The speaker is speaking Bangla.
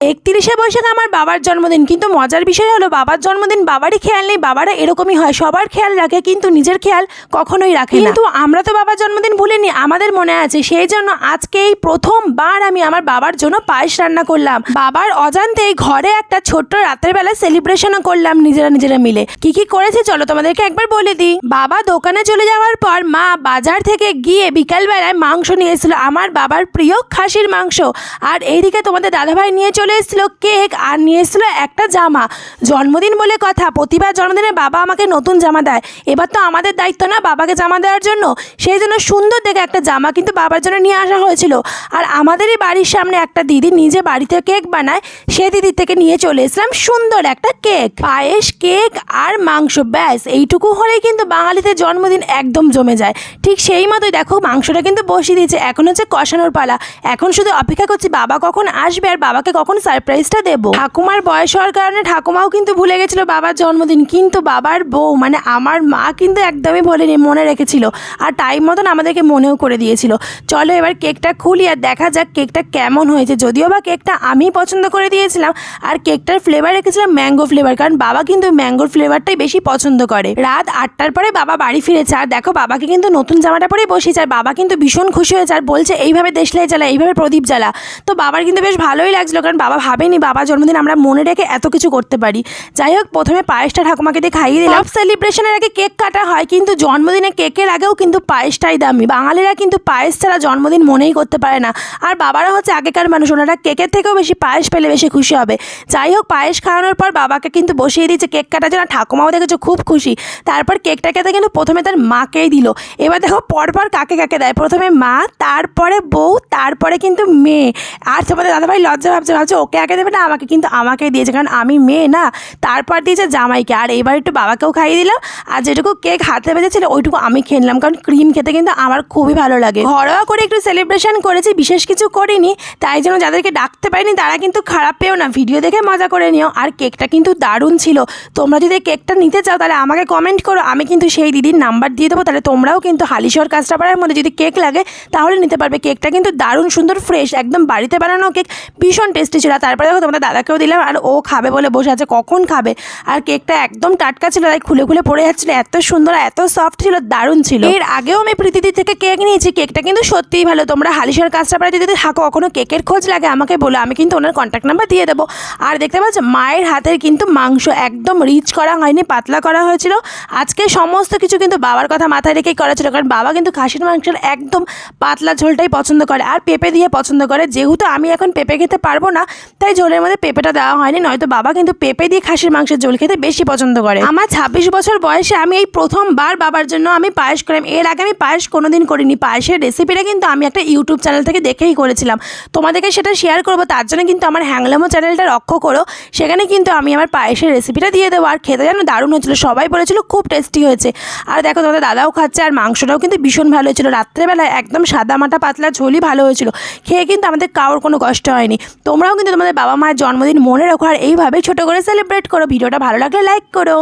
একত্রিশে বৈশাখ আমার বাবার জন্মদিন, কিন্তু মজার বিষয় হলো বাবার জন্মদিন বাবারই খেয়াল নেই, বাবারা এরকমই হয়, সবার খেয়াল রাখে, কিন্তু নিজের খেয়াল কখনোই রাখে। কিন্তু আমরা তো বাবার জন্মদিন ভুলিনি, আমাদের মনে আছে সেই জন্য আজকে এই প্রথমবার আমি আমার বাবার জন্য পায়েস রান্না করলাম। বাবার অজান্তেই ঘরে একটা ছোট্ট রাতের বেলা সেলিব্রেশনও করলাম নিজেরা নিজেরা মিলে। কি কি করেছে চলো তোমাদেরকে একবার বলে দিই। বাবা দোকানে চলে যাওয়ার পর মা বাজার থেকে গিয়ে বিকালবেলায় মাংস নিয়ে আমার বাবার প্রিয় খাসির মাংস। আর এইদিকে তোমাদের দাদাভাই নিয়ে চলে এসেছিল কেক আর নিয়ে এসেছিল একটা জামা। জন্মদিন বলে কথা, প্রতিবার জন্মদিনে বাবা আমাকে নতুন জামা দেয়। এবার তো আমাদের দায়িত্ব না বাবাকে জামা দেওয়ার জন্য। সেই জন্য সুন্দর দেখে একটা জামা কিন্তু বাবার জন্য নিয়ে আসা হয়েছিল। আর আমাদেরই বাড়ির সামনে একটা দিদি নিজে বাড়িতে কেক বানায় সে দিদির থেকে নিয়ে চলে এসেছিলাম সুন্দর একটা কেক। পায়েস, কেক আর মাংস, ব্যাস। এইটুকু হলেই কিন্তু বাঙালিদের জন্মদিন একদম জমে যায়। ঠিক সেই মতোই দেখো, মাংসটা কিন্তু বসিয়ে দিয়েছে। এখন হচ্ছে কষানোর পালা। এখন শুধু অপেক্ষা করছি বাবা কখন আসবে আর বাবাকে কখন সারপ্রাইজটা দেবো। ঠাকুমার বয়স হওয়ার কারণে ঠাকুমাও কিন্তু ভুলে গেছিল বাবার জন্মদিন। কিন্তু বাবার বউ মানে আমার মা কিন্তু একদমই ভোলেনি, মনে রেখেছিল। আর টাইম মতন আমাদেরকে মনেও করে দিয়েছিল। চলো এবার কেকটা খুলি আর দেখা যাক কেকটা কেমন হয়েছে। যদিও বা কেকটা আমি পছন্দ করে দিয়েছিলাম, আর কেকটার ফ্লেভার রেখেছিলাম ম্যাঙ্গো ফ্লেভার কারণ বাবা কিন্তু ম্যাঙ্গোর ফ্লেভারটাই বেশি পছন্দ করে। রাত আটটার পরে বাবা বাড়ি ফিরেছে, আর দেখো বাবাকে কিন্তু নতুন জামাটা পরেই বসিয়েছে, আর বাবা কিন্তু ভীষণ খুশি হয়েছে, আর বলছে, এইভাবে দেশলাই জ্বালা, এইভাবে প্রদীপ জ্বালা। তো বাবার কিন্তু বেশ ভালোই লাগছিল, কারণ বাবা ভাবেনি বাবা জন্মদিন আমরা মনে রেখে এত কিছু করতে পারি। যাই হোক, প্রথমে পায়েসটা ঠাকুমাকে দিয়ে খাইয়ে দিলাম। সেলিব্রেশনের আগে কেক কাটা হয়, কিন্তু জন্মদিনে কেকের আগেও কিন্তু পায়েসটাই দামি। বাঙালিরা কিন্তু পায়েস ছাড়া জন্মদিন মনেই করতে পারে না। আর বাবারা হচ্ছে আগেকার মানুষ, ওনারা কেকের থেকেও বেশি পায়েস পেলে বেশি খুশি হবে। যাই হোক, পায়েস খাওয়ানোর পর বাবাকে কিন্তু বসিয়ে দিয়েছে কেক কাটার জন্য ঠাকুমাও দেখেছে খুব খুশি। তারপর কেকটা খেতে কিন্তু প্রথমে তার মাকেই দিল। এবার দেখো, পরপর কাকে কাকে দেয়? প্রথমে মা, তারপরে বউ, তারপরে কিন্তু মেয়ে। আর তোমাদের দাদাভাই লজ্জা ভাবছে ভাবছে ওকে আগে দেবে না, আমাকে কিন্তু আমাকে দিয়েছে। কারণ আমি মেয়ে না, তারপর দিয়েছে জামাইকে। আর এবার একটু বাবাকেও খাইয়ে দিলাম। আর যেটুকু কেক হাতে বেঁধেছিল, ওইটুকু আমি খেয়ে কারণ ক্রিম খেতে কিন্তু আমার খুবই ভালো লাগে। ঘরোয়া করে একটু সেলিব্রেশন করেছি, বিশেষ কিছু করিনি। তাই জন্য যাদেরকে ডাকতে পারিনি, তারা কিন্তু খারাপ পেও না। ভিডিও দেখে মজা করে নিও। আর কেকটা কিন্তু দারুণ ছিল। তোমরা যদি কেকটা নিতে চাও, তাহলে আমাকে কমেন্ট করো। আমি কিন্তু সেই দিদির নাম্বার দিয়ে দেবো। তাহলে তোমরাও কিন্তু হালিশহর কাস্টাপাড়ার মধ্যে যদি কেক লাগে, তাহলে নিতে পারবে। কেকটা কিন্তু দারুণ সুন্দর ফ্রেশ একদম বাড়িতে বানানো কেক। ভীষণ টেস্টি ছিল। আর তারপরে দেখো তোমাদের দাদাকেও দিলাম, আর ও খাবে বলে বসে আছে, কখন খাবে? আর কেকটা একদম টাটকা ছিল, তাই খুলে খুলে পড়ে যাচ্ছিল, এত সুন্দর এত সফট ছিল, দারুণ ছিল। এর আগেও আমি প্রীতিদির থেকে কেক নিয়েছি, কেকটা কিন্তু সত্যিই ভালো, তোমরা হালিশহর কাস্টাপাড়ায় যদি থাকো, কখনো কেকের খোঁজ লাগে, আমাকে বলো, আমি কিন্তু ওনার কন্ট্যাক্ট নাম্বার দিয়ে দেবো। আর দেখতে পাচ্ছ, মায়ের হাতের কিন্তু মাংস একদম রিচ করা হয়নি, পাতলা করা হয়েছিল। আজকে সমস্ত কিছু কিন্তু বাবার কথা মাথায় রেখেই করা ছিল, কারণ বাবা কিন্তু খাসির মাংসের একদম পাতলা ঝোলটাই পছন্দ করে, আর পেঁপে দিয়ে পছন্দ করে। যেহেতু আমি এখন পেঁপে খেতে পারব না তাই ঝোলের মধ্যে পেঁপেটা দেওয়া হয়নি, নয়তো বাবা কিন্তু পেঁপে দিয়ে খাসির মাংসের ঝোল খেতে বেশি পছন্দ করে। আমার ছাব্বিশ বছর বয়সে আমি এই প্রথমবার বাবার জন্য আমি পায়েস করলাম এর আগে আমি পায়েস কোনোদিন করিনি। পায়েসের রেসিপিটা কিন্তু আমি একটা ইউটিউব চ্যানেল থেকে দেখেই করেছিলাম। তোমাদেরকে সেটা শেয়ার করব, তার জন্য কিন্তু আমার হ্যাংলামো চ্যানেলটা লক্ষ্য করো। সেখানে কিন্তু আমি আমার পায়েসের রেসিপিটা দিয়ে দেবো। আর খেতে যেন দারুণ হয়েছিল, সবাই বলেছিল খুব টেস্টি হয়েছে। আর দেখো তোমাদের দাদাও খাচ্ছে, আর মাংসটাও কিন্তু ভীষণ ভালো হয়েছিল। রাত্রেবেলায় একদম সাদা মাটা পাতলা ঝোলই ভালো হয়েছিল। খেয়ে কিন্তু আমাদের কারোর কোনো কষ্ট হয়নি। তোমরাও কিন্তু তোমাদের বাবা মায়ের জন্মদিন মনে রাখো আর এইভাবে ছোট করে সেলিব্রেট করো। ভিডিওটা ভালো লাগলে লাইক করো।